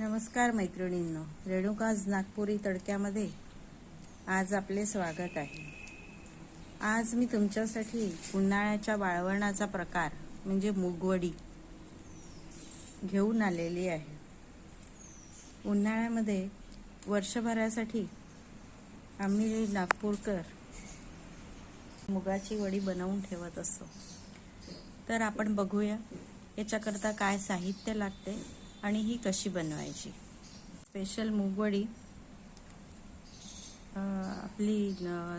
नमस्कार मैत्रिणींनो रेणुकाज नागपुरी तडक्यामध्ये आज आपले स्वागत आहे. आज मी तुमच्यासाठी उन्हाळ्याच्या वाळवणाचा प्रकार म्हणजे मुगवडी घेऊन आलेली आहे. उन्हाळ्यामध्ये वर्षभरासाठी आम्ही नागपूरकर मुगाची वडी बनवून ठेवत असतो. तर आपण बघूया याच्याकरता काय साहित्य लागते. आणि ही कशी बनवायची? स्पेशल मूगवडी आपली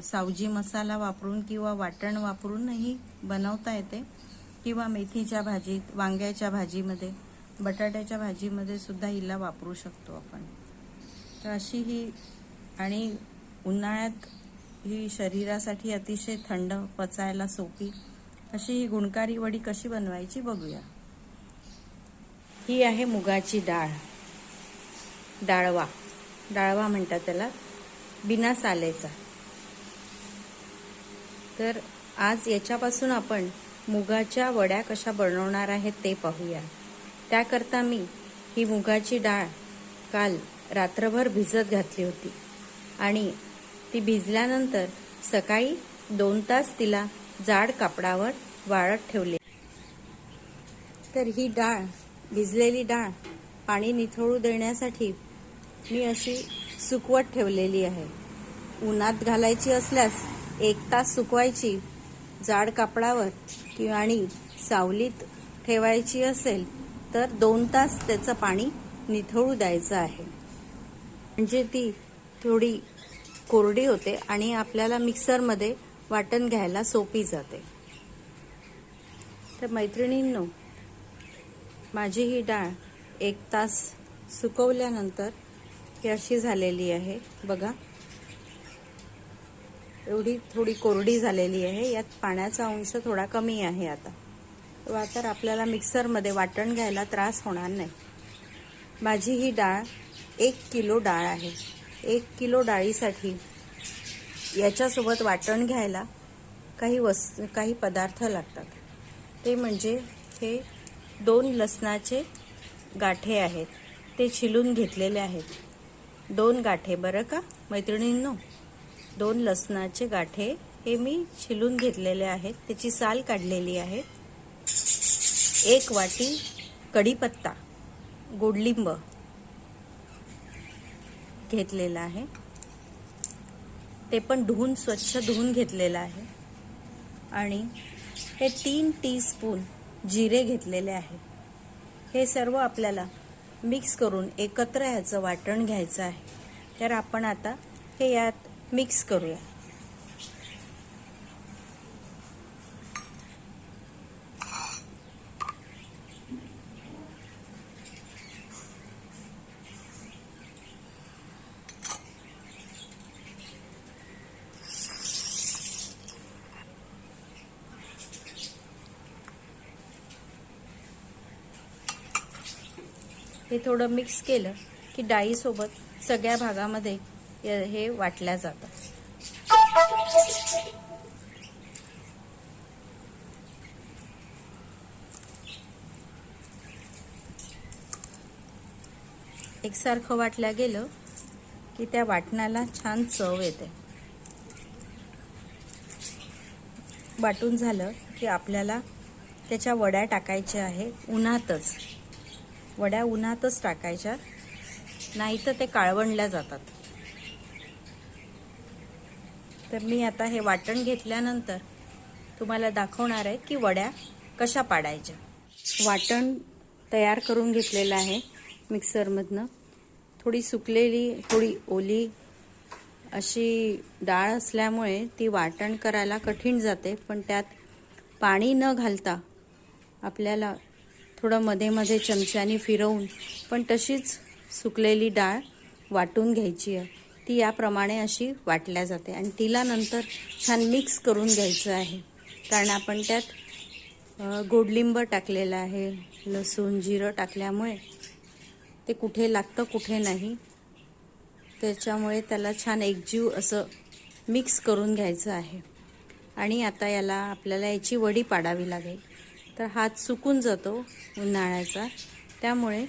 सावजी मसाला वापरून किंवा वाटण वापरूनही बनवता येते. किंवा मेथीच्या भाजीत वांग्याच्या भाजीमध्ये बटाट्याच्या भाजीमध्ये सुद्धा हिला वापरू शकतो आपण. तर अशी ही आणि उन्हाळ्यात ही शरीरासाठी अतिशय थंड पचायला सोपी अशी ही गुणकारी वडी कशी बनवायची बघूया. ही आहे मुगाची डाळ. डाळवा. डाळवा म्हणतात त्याला. बिना सालेचा तर आज याच्यापासून आपण मुगाच्या वड्या कशा बनवणार आहेत ते पाहूया. त्याकरता मी ही मुगाची डाळ काल रात्रभर भिजत घातली होती. आणि ती भिजल्यानंतर सकाळी दोन तास तिला जाड कापडावर वाळत ठेवले. तर ही डाळ भिजलेली डाळ पाणी निथळू देण्यासाठी मी अशी सुकवत ठेवलेली आहे. उन्हात घालायची असल्यास एक तास सुकवायची जाड कापडावर किंवा आणि सावलीत ठेवायची असेल तर दोन तास त्याचं पाणी निथळू द्यायचं आहे. म्हणजे ती थोडी कोरडी होते आणि आपल्याला मिक्सरमध्ये वाटण घ्यायला सोपी जाते. तर मैत्रिणींनो माझी ही डाळ एक तास सुकवल्यानंतर ही अशी झालेली आहे. बघा. एवढी थोडी कोरडी झालेली आहे. यात पाण्याचा अंश थोडा कमी आहे आता. वा तर आपल्याला मिक्सरमध्ये वाटण घ्यायला त्रास होणार नाही. माझी ही डाळ एक किलो डाळ आहे. एक किलो डाळीसाठी याच्यासोबत वाटण घ्यायला काही वस काही पदार्थ लागतात. ते म्हणजे हे दोन लसणाचे गाठे आहेत. ते छिलून घेतलेले आहेत. दोन गाठे बरं का मैत्रिणींनो? दोन लसणाचे गाठे हे मी छिलून घेतलेले आहेत. त्याची साल काढलेली आहे. एक वाटी कढीपत्ता गोडलिंब घेतलेला आहे. ते पण धुवून स्वच्छ धुवून घेतलेलं आहे. आणि हे तीन टी स्पून जिरे घेतलेले आहे हे सर्व आपल्याला मिक्स करून एकत्र ह्याचं वाटण घ्यायचं आहे. तर आपण आता हे यात मिक्स करूया. हे थोडं मिक्स केलं की डाळीसोबत सगळ्या भागामध्ये हे वाटल्या जातं. एकसारखं वाटल्या गेलं की त्या वाटणाला छान चव येते. वाटून झालं की आपल्याला त्याच्या वड्या टाकायच्या आहे उन्हातच. वड्या उन्हातच टाकायच्या. नाही तर ते काळवणल्या जातात. तर मी आता हे वाटण घेतल्यानंतर तुम्हाला दाखवणार आहे की वड्या कशा पाडायच्या. वाटण तयार करून घेतलेलं आहे मिक्सरमधनं. थोडी सुकलेली थोडी ओली अशी डाळ असल्यामुळे ती वाटण करायला कठीण जाते पण त्यात पाणी न घालता आपल्याला थोडं मध्ये मध्ये चमच्याने फिरवून पण तशीच सुकलेली डाळ वाटून घ्यायची आहे. ती याप्रमाणे अशी वाटल्या जाते आणि तिला नंतर छान मिक्स करून घ्यायचं आहे. कारण आपण त्यात गोडलिंब टाकलेलं आहे लसूण जिरं टाकल्यामुळे ते कुठे लागतं कुठे नाही. त्याच्यामुळे त्याला छान एकजीव असं मिक्स करून घ्यायचं आहे. आणि आता याला आपल्याला याची वडी पाडावी लागेल. तर हात सुकून जातो उन्हाळ्याचा. त्यामुळे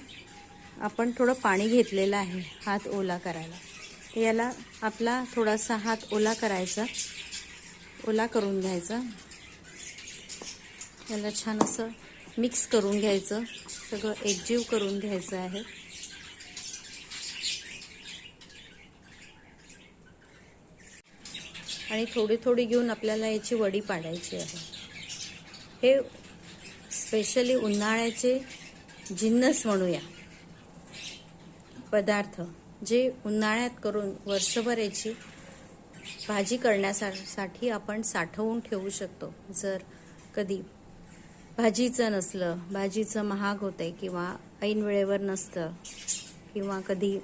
आपण थोडं पाणी घेतलेलं आहे हात ओला करायला. याला आपला थोडासा हात ओला करायचा. ओला करून घ्यायचा. याला छान असं मिक्स करून घ्यायचं. सगळं एकजीव करून घ्यायचं आहे. आणि थोडी थोडी घेऊन आपल्याला याची वडी पाडायची आहे. हे स्पेशली उन्हाळ्याचे जिन्नस म्हणूया. पदार्थ जे उन्हाळ्यात करून वर्षभर याची भाजी करण्यासाठी आपण साठवून ठेवू शकतो. जर कधी भाजीचं नसलं भाजीचं महाग होते किंवा ऐन वेळेवर नसतं किंवा कधी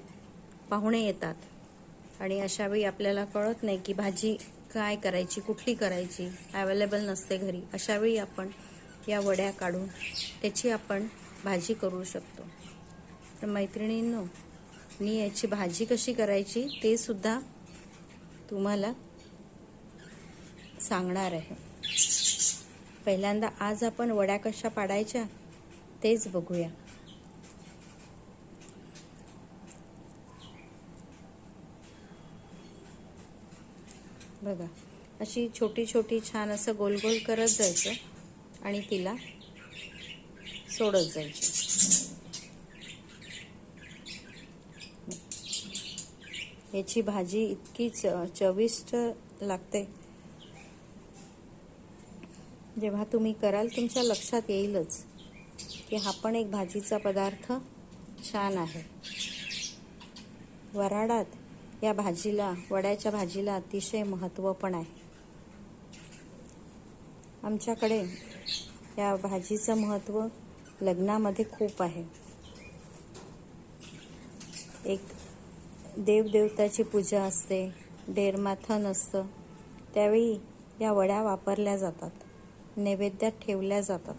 पाहुणे येतात आणि अशा वेळी आपल्याला कळत नाही की भाजी काय करायची कुठली करायची अवेलेबल नसते घरी अशावेळी आपण या वड्या काढून त्याची आपण भाजी करू शकतो. तर मैत्रिणींनो मी याची भाजी कशी करायची ते सुद्धा तुम्हाला सांगणार आहे. पहिल्यांदा आज आपण वड्या कशा पाडायच्या तेच बघूया. बघा अशी छोटी छोटी छान असं गोल गोल करत जायचं. आणि तिला सोडत जायची. याची भाजी इतकी च चविष्ट लागते. जेव्हा तुम्ही कराल तुमच्या लक्षात येईलच की हा पण एक भाजीचा पदार्थ छान आहे. वराडात या भाजीला वड्याच्या भाजीला अतिशय महत्त्व पण आहे. आमच्याकडे या भाजीचं महत्त्व लग्नामध्ये खूप आहे. एक देवदेवताची पूजा असते डेरमाथन असतं. त्यावेळी या वड्या वापरल्या जातात नैवेद्यात ठेवल्या जातात.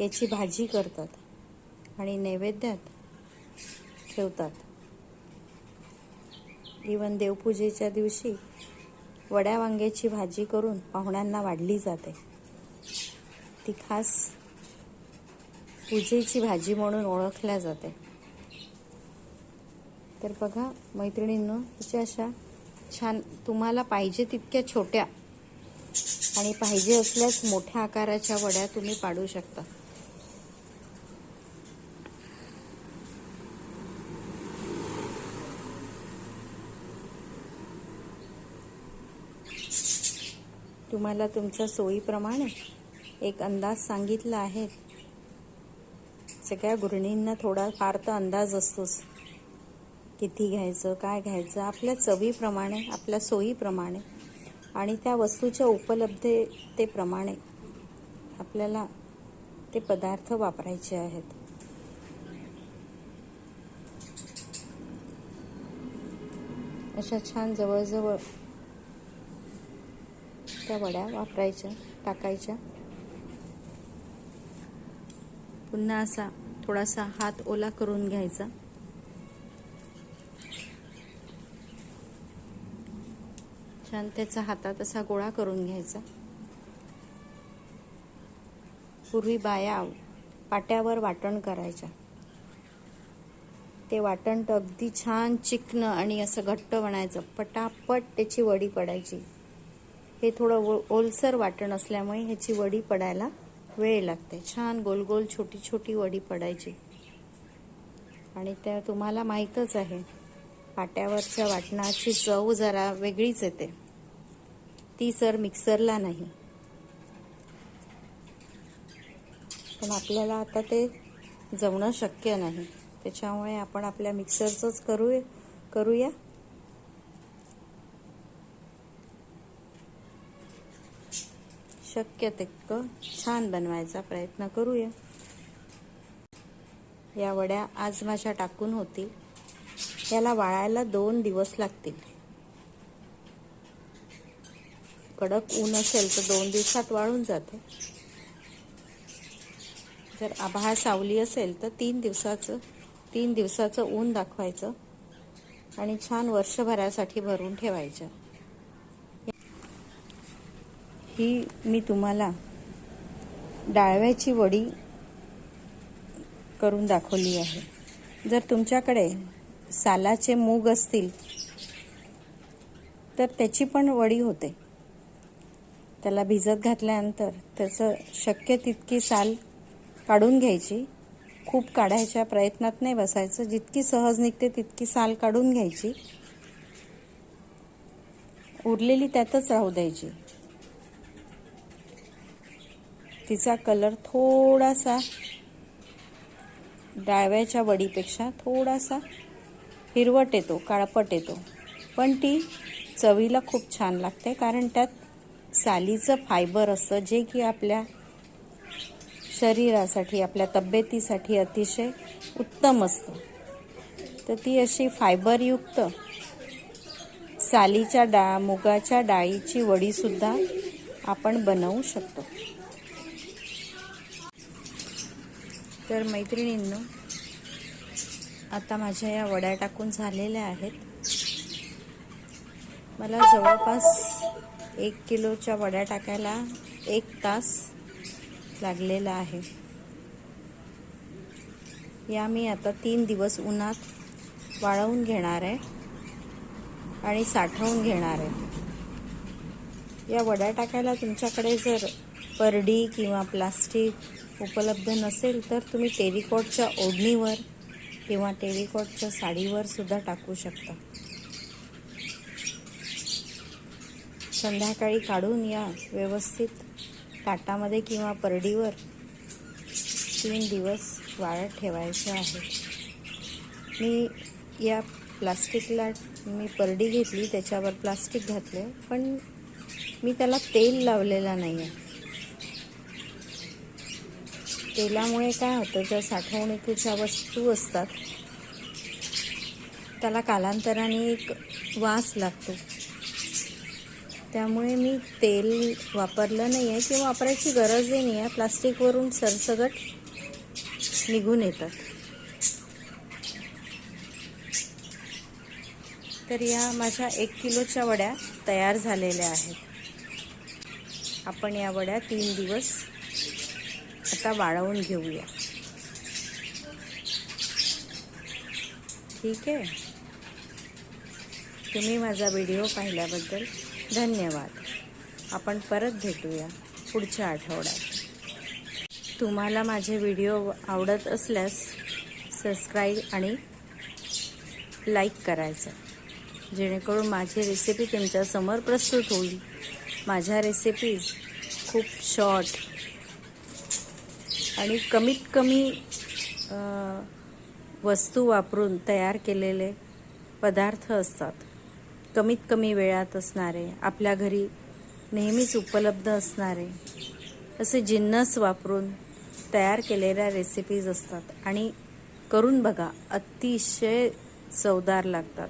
याची भाजी करतात आणि नैवेद्यात ठेवतात. इवन देवपूजेच्या दिवशी वड्या वांग्याची भाजी करून पाहुण्यांना वाढली जाते. ती खास पूजेची भाजी म्हणून ओळखल्या जाते. तर बघा मैत्रिणींनो तिच्या अशा छान तुम्हाला पाहिजे तितक्या छोट्या आणि पाहिजे असल्यास मोठ्या आकाराच्या वड्या तुम्ही पाडू शकता. तुम्हाला तुमच्या सोयीप्रमाणे एक अंदाज सांगितला आहे. सगळ्या गृहिणींना थोडा फार तर अंदाज असतोच. किती घ्यायचं काय घ्यायचं आपल्या चवीप्रमाणे आपल्या सोयीप्रमाणे आणि त्या वस्तूच्या उपलब्धतेप्रमाणे आपल्याला ते पदार्थ वापरायचे आहेत. अशा छान जवळजवळ त्या वड्या वापरायच्या टाकायच्या. पुन्हा असा थोडासा हात ओला करून घ्यायचा. छान त्याचा हातात असा गोळा करून घ्यायचा. पूर्वी बाया पाट्यावर वाटण करायच्या. ते वाटण अगदी छान चिकणं आणि असं घट्ट बनायचं. पटापट त्याची वडी पडायची. हे थोडं ओलसर वाटण असल्यामुळे ह्याची वडी पडायला वेळ लागते. छान गोल गोल छोटी छोटी वडी पडायची. आणि त्या तुम्हाला माहीतच आहे पाट्यावरच्या वाटणाची चव जरा वेगळीच येते. ती सर मिक्सरला नाही. पण आपल्याला आता ते जमणं शक्य नाही. त्याच्यामुळे आपण आपल्या मिक्सरचंच करूया करूया. शक्य तितकं छान बनवायचा प्रयत्न करूया. या वड्या आज माझ्या टाकून होतील. याला वाळायला दोन दिवस लागतील. कडक ऊन असेल तर दोन दिवसात वाळून जाते. जर आभाळ सावली असेल तर तीन दिवसाचं तीन दिवसाचं ऊन दाखवायचं आणि छान वर्षभरासाठी भरून ठेवायचं. ही मी तुम्हाला डाळव्याची वडी करून दाखवली आहे. जर तुमच्याकडे सालाचे मूग असतील तर त्याची पण वडी होते. त्याला भिजत घातल्यानंतर त्याचं शक्य तितकी साल काढून घ्यायची. खूप काढायच्या प्रयत्नात नाही बसायचं. जितकी सहज निघते तितकी साल काढून घ्यायची. उरलेली त्यातच राहू द्यायची. तिचा कलर थोडासा डाळव्याच्या वडीपेक्षा थोडासा हिरवट येतो काळपट येतो. पण ती चवीला खूप छान लागते कारण त्यात सालीचं फायबर असतं जे की आपल्या शरीरासाठी आपल्या तब्येतीसाठी अतिशय उत्तम असतं. तर ती अशी फायबरयुक्त सालीच्या डा मुगाच्या डाळीची वडीसुद्धा आपण बनवू शकतो. तर मैत्रिणींनो आता माझ्या या वड्या टाकून झालेल्या आहेत. मला जवळपास एक किलोच्या वड्या टाकायला एक तास लागलेला आहे. या मी आता तीन दिवस उन्हात वाळवून घेणार आहे आणि साठवून घेणार आहे. या वड्या टाकायला तुमच्याकडे जर परडी किंवा प्लास्टिक उपलब्ध नसेल तर तुम्ही टेरिकॉटच्या ओढणीवर किंवा टेरिकॉटच्या साडीवर सुद्धा टाकू शकता. संध्याकाळी काढून या व्यवस्थित ताटामध्ये किंवा परडीवर तीन दिवस वाळत ठेवायचे आहे. मी या प्लास्टिकला मी परडी घेतली त्याच्यावर प्लास्टिक घातले पण मी त्याला तेल लावलेला नाही आहे तेलामुळे काय होतं ज्या साठवणुकीच्या वस्तू असतात त्याला कालांतराने एक वास लागतो. त्यामुळे मी तेल वापरलं नाही आहे किंवा वापरायची गरजही नाही आहे प्लास्टिकवरून सरसगट निघून येतात. तर या माझ्या एक किलोच्या वड्या तयार झालेल्या आहेत. आपण या वड्या तीन दिवस आता वाळवून घेऊया. ठीक आहे? तुम्ही माझा व्हिडिओ पाहिल्याबद्दल धन्यवाद. आपण परत भेटूया पुढच्या आठवड्यात. तुम्हाला माझे व्हिडिओ आवडत असल्यास सबस्क्राईब आणि लाईक करायचं. जेणेकरून माझी रेसिपी तुमच्यासमोर प्रस्तुत होईल. माझ्या रेसिपीज खूप शॉर्ट आणि कमीत कमी वस्तू वापरून तयार केलेले पदार्थ असतात. कमीत कमी वेळात असणारे आपल्या घरी नेहमीच उपलब्ध असणारे असे जिन्नस वापरून तयार केलेल्या रेसिपीज असतात. आणि करून बघा अतिशय चवदार लागतात.